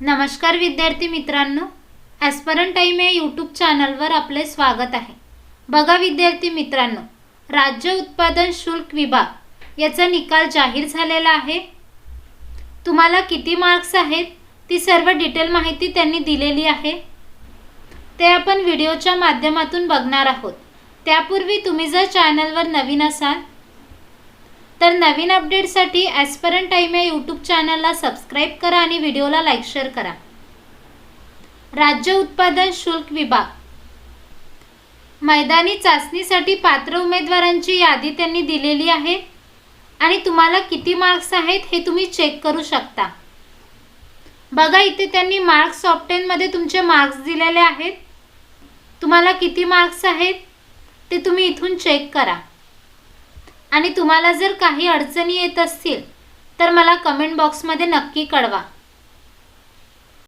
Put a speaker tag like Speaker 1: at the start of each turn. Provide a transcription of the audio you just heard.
Speaker 1: नमस्कार विद्यार्थी मित्रांनो ॲस्परन टाईम या यूट्यूब चॅनलवर आपले स्वागत आहे. बघा विद्यार्थी मित्रांनो राज्य उत्पादन शुल्क विभाग याचा निकाल जाहीर झालेला आहे. तुम्हाला किती मार्क्स आहेत ती सर्व डिटेल माहिती त्यांनी दिलेली आहे. ते आपण व्हिडिओच्या माध्यमातून बघणार आहोत. त्यापूर्वी तुम्ही जर चॅनलवर नवीन असाल तर नवीन अपडेटसाठी ॲस्परंट टाईम या यूट्यूब चॅनलला सबस्क्राईब करा आणि व्हिडिओला लाईक शेअर करा. राज्य उत्पादन शुल्क विभाग. मैदानी चाचणीसाठी पात्र उमेदवारांची यादी त्यांनी दिलेली आहे आणि तुम्हाला किती मार्क्स आहेत हे तुम्ही चेक करू शकता. बघा इथे त्यांनी मार्क्स ऑफ टेनमध्ये तुमचे मार्क्स दिलेले आहेत. तुम्हाला किती मार्क्स आहेत ते तुम्ही इथून चेक करा. आणि तुम्हाला जर काही अडचणी येत असतील तर मला कमेंट बॉक्समध्ये नक्की कळवा.